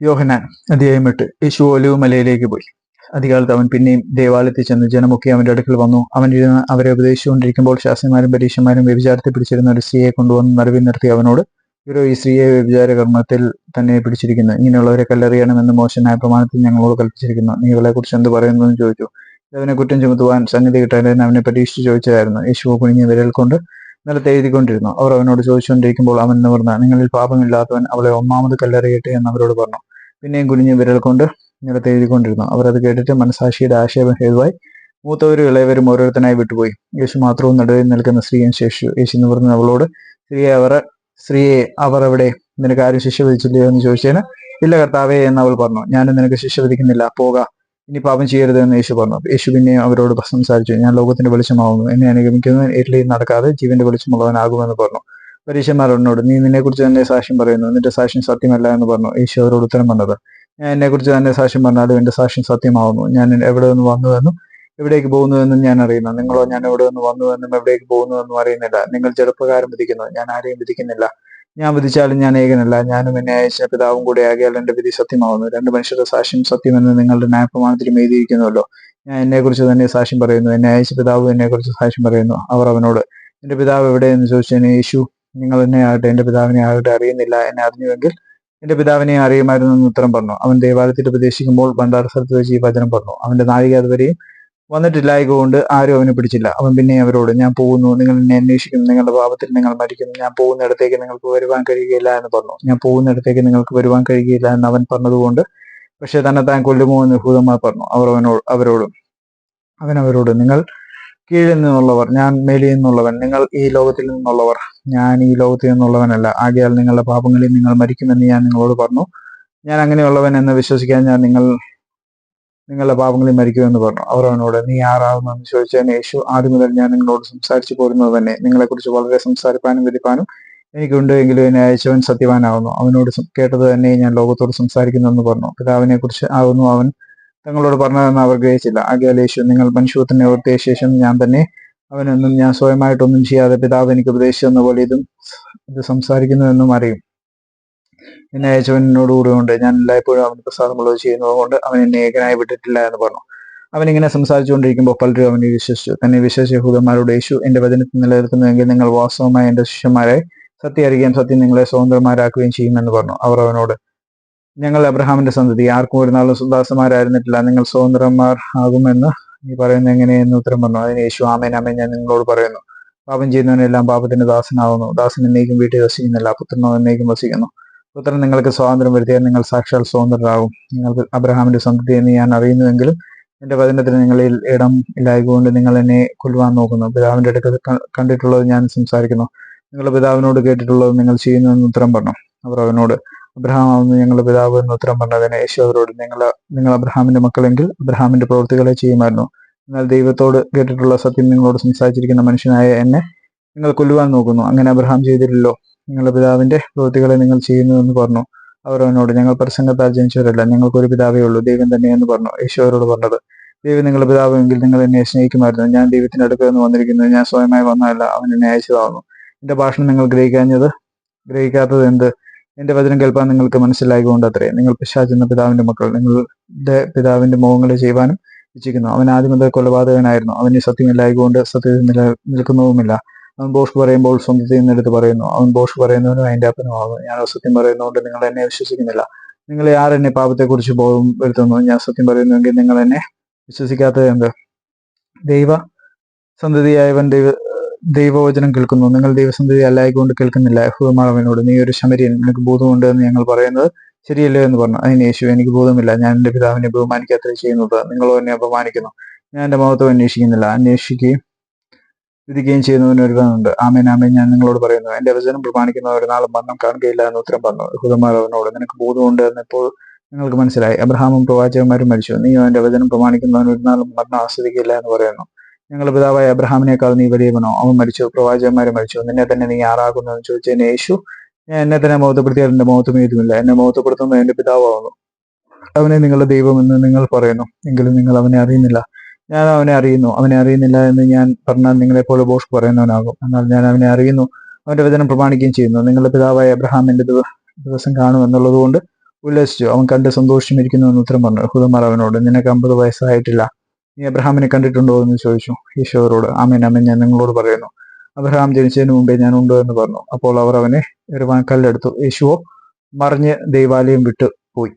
യോഹനാൻ അധ്യായം എട്ട്. യേശു ഒലിവ് മലയിലേക്ക് പോയി. അധികാലത്ത് അവൻ പിന്നെയും ദേവാലയത്തിൽ ചെന്ന് ജനമൊക്കെ അവന്റെ അടുക്കൽ വന്നു. അവൻ ഇരുന്ന് അവരെ ഉപദേശിച്ചുകൊണ്ടിരിക്കുമ്പോൾ ശാസ്ത്രിമാരും പരീക്ഷന്മാരും വ്യഭിചാരത്തെ പിടിച്ചിരുന്ന ഒരു സ്ത്രീയെ കൊണ്ടുവന്ന് നടുവിൽ നിർത്തി അവനോട് ഇവരോ ഈ സ്ത്രീയെ വ്യഭിചാര കർമ്മത്തിൽ തന്നെ പിടിച്ചിരിക്കുന്നു. ഇങ്ങനെയുള്ളവരെ കല്ലെറിയണമെന്ന് മോശനായ പ്രമാണത്തിൽ ഞങ്ങളോട് കൽപ്പിച്ചിരിക്കുന്നു. നീ ഇവളെ കുറിച്ച് എന്ത് പറയുന്നു? എന്ന് ചോദിച്ചു. അവനെ കുറ്റം ചുമത്തുവാൻ സംഗതി കിട്ടാൻ അവനെ പരീക്ഷിച്ച് ചോദിച്ചതായിരുന്നു. യേശു കുനിഞ്ഞ വിരൽ കൊണ്ട് നിലത്ത് എഴുതിക്കൊണ്ടിരുന്നു. അവർ അവനോട് ചോദിച്ചുകൊണ്ടിരിക്കുമ്പോൾ അവൻ നിവർന്ന് നിങ്ങളിൽ പാപമില്ലാത്തവൻ അവളെ ഒന്നാമത് കല്ലെറിയട്ടെ എന്ന് അവരോട് പറഞ്ഞു. പിന്നെയും കുനിഞ്ഞ് വിരൽ കൊണ്ട് നിലത്ത് എഴുതിക്കൊണ്ടിരുന്നു. അവർ അത് കേട്ടിട്ട് മനസാക്ഷിയുടെ ആക്ഷേപം ഹേതുവായി മൂത്തവരും ഇളയവരും ഓരോരുത്തനായി വിട്ടുപോയി. യേശു മാത്രവും നടുവിൽ നിൽക്കുന്ന സ്ത്രീയും ശേഷിച്ചു യേശു എന്ന് പറഞ്ഞ അവളോട് സ്ത്രീയെ അവർ സ്ത്രീയെ അവർ അവിടെ നിനക്ക് ആരും ശിക്ഷ വിധിച്ചില്ലയോ? എന്ന് ചോദിച്ചതിന് ഇല്ല കർത്താവേ എന്ന് അവൾ പറഞ്ഞു. ഞാനും നിനക്ക് ശിക്ഷ വിധിക്കുന്നില്ല. പോക. ഇനി പാപം ചെയ്യരുത് എന്ന് യേശു പറഞ്ഞു. യേശു പിന്നെയും അവരോട് സംസാരിച്ചു. ഞാൻ ലോകത്തിന്റെ വെളിച്ചമാവുന്നു. എന്നെ അനുഗമിക്കുന്നവൻ ഇരുളിയും നടക്കാതെ ജീവന്റെ വെളിച്ചമുള്ളവനാകുമെന്ന് പറഞ്ഞു. പരീക്ഷന്മാർ എന്നോട് നീ നിന്നെക്കുറിച്ച് തന്നെ സാക്ഷ്യം പറയുന്നു നിന്റെ സാക്ഷ്യം സത്യമല്ല എന്ന് പറഞ്ഞു. യേശു അവരോട് ഉത്തരം പറഞ്ഞത് ഞാൻ എന്നെക്കുറിച്ച് തന്നെ സാക്ഷ്യം പറഞ്ഞാലും എന്റെ സാക്ഷ്യം സത്യമാവുന്നു. ഞാൻ എവിടെ നിന്ന് വന്നുവെന്നും എവിടേക്ക് പോകുന്നുവെന്നും ഞാൻ അറിയുന്നു. നിങ്ങളോ ഞാൻ എവിടെ നിന്ന് വന്നുവെന്നും എവിടേക്ക് പോകുന്നുവെന്നും അറിയുന്നില്ല. നിങ്ങൾ ചെറുപ്പകാരം വിധിക്കുന്നു. ഞാൻ ആരെയും വിധിക്കുന്നില്ല. ഞാൻ വിധിച്ചാലും ഞാൻ ഏകനല്ല. ഞാനും എന്നെ അയച്ച പിതാവും കൂടെ ആകിയാൽ എന്റെ വിധി സത്യമാവുന്നു. രണ്ട് മനുഷ്യരുടെ സാക്ഷ്യം സത്യമെന്ന് നിങ്ങളുടെ ന്യായപ്രമാണത്തിലും എഴുതിയിരിക്കുന്നുവല്ലോ. ഞാൻ എന്നെക്കുറിച്ച് തന്നെ സാക്ഷ്യം പറയുന്നു. എന്നെ അയച്ച പിതാവ് എന്നെക്കുറിച്ച് സാക്ഷ്യം പറയുന്നു. അവർ അവനോട് എന്റെ പിതാവ് എവിടെയെന്ന് ചോദിച്ചതിന് യേശു നിങ്ങൾ എന്നെ ആകട്ടെ എന്റെ പിതാവിനെ ആകട്ടെ അറിയുന്നില്ല എന്നെ അറിഞ്ഞുവെങ്കിൽ എന്റെ പിതാവിനെ അറിയുമായിരുന്നു എന്ന് ഉത്തരം പറഞ്ഞു. അവൻ ദേവാലയത്തിൽ ഉപദേശിക്കുമ്പോൾ ഭണ്ഡാര സ്ഥലത്ത് വെച്ച് ഈ വചനം പറഞ്ഞു. അവന്റെ നാഴിക അതുവരെയും വന്നിട്ടില്ലായകൊണ്ട് ആരും അവനെ പിടിച്ചില്ല. അവൻ പിന്നെ അവരോട് ഞാൻ പോകുന്നു നിങ്ങൾ എന്നെ അന്വേഷിക്കുന്നു നിങ്ങളുടെ പാപത്തിൽ നിങ്ങൾ മരിക്കുന്നു ഞാൻ പോകുന്നിടത്തേക്ക് നിങ്ങൾക്ക് വരുവാൻ കഴിയുകയില്ല എന്ന് പറഞ്ഞു. ഞാൻ പോകുന്നിടത്തേക്ക് നിങ്ങൾക്ക് വരുവാൻ കഴിയുകയില്ല എന്ന് അവൻ പറഞ്ഞതുകൊണ്ട് പക്ഷെ തന്നെ താൻ കൊല്ലുമോ എന്ന് ഭൂതന്മാർ പറഞ്ഞു. അവർ അവനോട് അവരോടും അവൻ അവരോട് നിങ്ങൾ കീഴിൽ നിന്നുള്ളവർ ഞാൻ മേലിൽ നിന്നുള്ളവൻ നിങ്ങൾ ഈ ലോകത്തിൽ നിന്നുള്ളവർ ഞാൻ ഈ ലോകത്തിൽ നിന്നുള്ളവനല്ല. ആകയാൽ നിങ്ങളുടെ പാപങ്ങളിൽ നിങ്ങൾ മരിക്കുമെന്ന് ഞാൻ നിങ്ങളോട് പറഞ്ഞു. ഞാൻ അങ്ങനെയുള്ളവൻ എന്ന് വിശ്വസിക്കാൻ ഞാൻ നിങ്ങൾ നിങ്ങളുടെ പാപങ്ങളിൽ മരിക്കുമെന്ന് പറഞ്ഞു. അവർ അവനോട് നീ എന്ന് ചോദിച്ചതിന് യേശു ആദ്യം മുതൽ ഞാൻ നിങ്ങളോട് സംസാരിച്ചു പോരുന്നത് തന്നെ. നിങ്ങളെക്കുറിച്ച് വളരെ സംസാരിപ്പാനും വിധിപ്പാനും എനിക്കുണ്ട് എങ്കിലും എന്നെ അയച്ചവൻ സത്യവാനാവുന്നു അവനോട് കേട്ടത് തന്നെ ഞാൻ ലോകത്തോട് സംസാരിക്കുന്നു എന്ന് പറഞ്ഞു. പിതാവിനെ കുറിച്ച് ആകുന്നു അവൻ തങ്ങളോട് പറഞ്ഞതെന്ന് അവർ ഗ്രഹിച്ചില്ല. ആകയാൽ യേശു നിങ്ങൾ മനുഷ്യത്തിനെ ഓർത്തിയ ശേഷം ഞാൻ തന്നെ അവനൊന്നും ഞാൻ സ്വയമായിട്ടൊന്നും ചെയ്യാതെ പിതാവ് എനിക്ക് ഉപദേശിച്ചെന്ന പോലെ ഇതും ഇത് സംസാരിക്കുന്നുവെന്നും അറിയും. എന്നെ അയച്ചവൻ ഞാൻ എല്ലായ്പ്പോഴും അവന് പ്രസാദമുള്ളത് ചെയ്യുന്നതുകൊണ്ട് അവൻ എന്നെ ഏകനായി വിട്ടിട്ടില്ല എന്ന് പറഞ്ഞു. അവൻ ഇങ്ങനെ സംസാരിച്ചുകൊണ്ടിരിക്കുമ്പോൾ പലരും അവനെ വിശ്വസിച്ചു. തന്നെ വിശ്വസിച്ച യഹൂദന്മാരോട് യേശു എന്റെ വചനത്തിൽ നിലനിൽക്കുന്നുവെങ്കിൽ നിങ്ങൾ വാസ്തവമായ എന്റെ ശിഷ്യന്മാരെ സത്യം അറിയുകയും സത്യം നിങ്ങളെ സ്വതന്ത്രമാരാക്കുകയും ചെയ്യുമെന്ന് പറഞ്ഞു. അവർ അവനോട് ഞങ്ങൾ അബ്രഹാമിന്റെ സന്തതി. ആർക്കും ഒരു നാളും സുദാസന്മാരായിരുന്നിട്ടില്ല നിങ്ങൾ സ്വതന്ത്രന്മാർ ആകുമെന്ന് നീ പറയുന്നത് എങ്ങനെയെന്ന് ഉത്തരം പറഞ്ഞു. അതിന് യേശു ആമേൻ ആമേൻ ഞാൻ നിങ്ങളോട് പറയുന്നു. പാപം ചെയ്യുന്നവനെല്ലാം പാപത്തിന്റെ ദാസനാവുന്നു ദാസൻ എന്നേക്കും വീട്ടിൽ വസിക്കുന്നില്ല. പുത്രനോ എന്നേക്കും വസിക്കുന്നു. പുത്രൻ നിങ്ങൾക്ക് സ്വാതന്ത്ര്യം വരുത്തിയാൽ നിങ്ങൾ സാക്ഷാൽ സ്വതന്ത്രരാകും. നിങ്ങൾക്ക് അബ്രഹാമിന്റെ സന്തതി എന്ന് ഞാൻ അറിയുന്നുവെങ്കിലും എന്റെ വചനത്തിന് നിങ്ങളിൽ ഇടം ഇല്ലായതുകൊണ്ട് നിങ്ങൾ എന്നെ കൊല്ലുവാൻ നോക്കുന്നു. പിതാവിന്റെ അടുക്കൽ കണ്ടിട്ടുള്ളത് ഞാൻ സംസാരിക്കുന്നു. നിങ്ങളുടെ പിതാവിനോട് കേട്ടിട്ടുള്ളത് നിങ്ങൾ ചെയ്യുന്നു എന്ന് ഉത്തരം പറഞ്ഞു. അവർ അവനോട് അബ്രഹാം ആവുന്നു ഞങ്ങളുടെ പിതാവ് എന്ന് ഉത്തരം പറഞ്ഞതിന് യേശു അവരോട് നിങ്ങൾ നിങ്ങൾ അബ്രഹാമിന്റെ മക്കളെങ്കിൽ അബ്രഹാമിന്റെ പ്രവൃത്തികളെ ചെയ്യുമായിരുന്നു. എന്നാൽ ദൈവത്തോട് കേട്ടിട്ടുള്ള സത്യം നിങ്ങളോട് സംസാരിച്ചിരിക്കുന്ന മനുഷ്യനായ എന്നെ നിങ്ങൾ കൊല്ലുവാൻ നോക്കുന്നു. അങ്ങനെ അബ്രഹാം ചെയ്തില്ലല്ലോ. നിങ്ങളുടെ പിതാവിന്റെ പ്രവൃത്തികളെ നിങ്ങൾ ചെയ്യുന്നു എന്ന് പറഞ്ഞു. അവർ അവനോട് ഞങ്ങൾ പ്രസംഗത്താൽ ജനിച്ചവരല്ല ഞങ്ങൾക്ക് ഒരു പിതാവേ ഉള്ളൂ ദൈവം തന്നെ എന്ന് പറഞ്ഞു. യേശു അവരോട് പറഞ്ഞത് ദൈവം നിങ്ങളുടെ പിതാവെങ്കിൽ നിങ്ങൾ എന്നെ സ്നേഹിക്കുമായിരുന്നു. ഞാൻ ദൈവത്തിന്റെ അടുക്കൽ നിന്ന് വന്നിരിക്കുന്നത് ഞാൻ സ്വയമായി വന്നതല്ല അവൻ എന്നെ അയച്ചതാവുന്നു. എന്റെ ഭാഷണം നിങ്ങൾ ഗ്രഹിക്കാഞ്ഞത് ഗ്രഹിക്കാത്തത് എന്ത്? എന്റെ വചനം കേൾപ്പാൻ നിങ്ങൾക്ക് മനസ്സിലായതുകൊണ്ട് അത്രേ. നിങ്ങൾ പിശാചെന്ന പിതാവിന്റെ മക്കൾ നിങ്ങളുടെ പിതാവിന്റെ മോഹങ്ങളെ ചെയ്യുവാനും ഇച്ഛിക്കുന്നു. അവൻ ആദ്യം മുതൽ കൊലപാതകനായിരുന്നു. അവന് സത്യമില്ലായതുകൊണ്ട് സത്യത്തിൽ നില നിൽക്കുന്നതുമില്ല. അവൻ ബോഷ് പറയുമ്പോൾ സ്വന്തത്തിൽ നിന്നെടുത്ത് പറയുന്നു. അവൻ ബോഷ് പറയുന്നവനും അതിന്റെ അപ്പനുമാകുന്നു ഞാൻ സത്യം പറയുന്നതുകൊണ്ട് നിങ്ങൾ എന്നെ വിശ്വസിക്കുന്നില്ല. നിങ്ങൾ ആർ എന്നെ പാപത്തെക്കുറിച്ച് ബോധം വരുത്തുന്നു? ഞാൻ സത്യം പറയുന്നുവെങ്കിൽ നിങ്ങൾ എന്നെ വിശ്വസിക്കാത്തത് എന്ത്? ദൈവ സന്തതിയായവൻ ദൈവ ദൈവവചനം കേൾക്കുന്നു. നിങ്ങൾ ദൈവസന്ധതി അല്ലായിക്കൊണ്ട് കേൾക്കുന്നില്ല. യഹൂദന്മാർ അവനോട് നീ ഒരു ശമരിയൻ നിനക്ക് ബോധമുണ്ട് എന്ന് ഞങ്ങൾ പറയുന്നത് ശരിയല്ലോ എന്ന് പറഞ്ഞു. അതിന് യേശു എനിക്ക് ബോധമില്ല. ഞാൻ എന്റെ പിതാവിനെ ബഹുമാനിക്കാത്ര ചെയ്യുന്നത് നിങ്ങളോ എന്നെ അപമാനിക്കുന്നു. ഞാൻ എന്റെ മഹത്വം അന്വേഷിക്കുന്നില്ല. അന്വേഷിക്കുകയും വിധിക്കുകയും ചെയ്യുന്നവന് ഒരുവനുണ്ട് ആമേൻ ആമേൻ. ഞാൻ നിങ്ങളോട് പറയുന്നു എന്റെ വചനം പ്രമാണിക്കുന്ന ഒരു നാളും മരണം കാണുകയില്ല എന്ന് ഉത്തരം പറഞ്ഞു. യഹൂദന്മാർ നിനക്ക് ബോധമുണ്ട് എന്ന് ഇപ്പോൾ നിങ്ങൾക്ക് മനസ്സിലായി. അബ്രഹാമും പ്രവാചകന്മാരും മരിച്ചു. നീയോ എന്റെ വചനം പ്രമാണിക്കുന്നവൻ ഒരു നാളും മരണം ആസ്വദിക്കില്ല എന്ന് പറയുന്നു. ഞങ്ങളുടെ പിതാവായ അബ്രഹാമിനേക്കാൾ നീ വലിയവനോ അവൻ മരിച്ചു. പ്രവാചകന്മാരെ മരിച്ചു. നിന്നെ തന്നെ നീ ആറാകുന്നു എന്ന് ചോദിച്ചതിന് യേശു ഞാൻ എന്നെ തന്നെ മോഹത്തപ്പെടുത്തിയാൽ എന്റെ മോഹത്വം ഏതുമില്ല. എന്നെ മഹത്വപ്പെടുത്തുന്നത് എന്റെ പിതാവാകുന്നു. അവനെ നിങ്ങളുടെ ദൈവമെന്ന് നിങ്ങൾ പറയുന്നു. എങ്കിലും നിങ്ങൾ അവനെ അറിയുന്നില്ല. ഞാൻ അവനെ അറിയുന്നു. അവനെ അറിയുന്നില്ല എന്ന് ഞാൻ പറഞ്ഞാൽ നിങ്ങളെപ്പോലെ ബോഷ് പറയുന്നവനാകും. എന്നാൽ ഞാൻ അവനെ അറിയുന്നു. അവന്റെ വചനം പ്രമാണിക്കുകയും ചെയ്യുന്നു. നിങ്ങളുടെ പിതാവായ അബ്രഹാമിന്റെ ദിവ- ദിവസം കാണും എന്നുള്ളത് കൊണ്ട് ഉല്ലസിച്ചു. അവൻ കണ്ട് സന്തോഷമിരിക്കുന്നു എന്ന് ഉത്തരം പറഞ്ഞു. ഹുദമാർ അവനോട് നിനക്ക് അമ്പത് വയസ്സായിട്ടില്ല. നീ അബ്രഹാമിനെ കണ്ടിട്ടുണ്ടോ എന്ന് ചോദിച്ചു. ഈശോവരോട് ആമേൻ അമ്മൻ ഞാൻ നിങ്ങളോട് പറയുന്നു. അബ്രഹാം ജനിച്ചതിന് മുമ്പേ ഞാൻ ഉണ്ട് എന്ന് പറഞ്ഞു. അപ്പോൾ അവർ അവനെ എറിവാൻ കല്ലെടുത്തു യേശുവോ മറിഞ്ഞ് ദൈവാലയം വിട്ടു പോയി.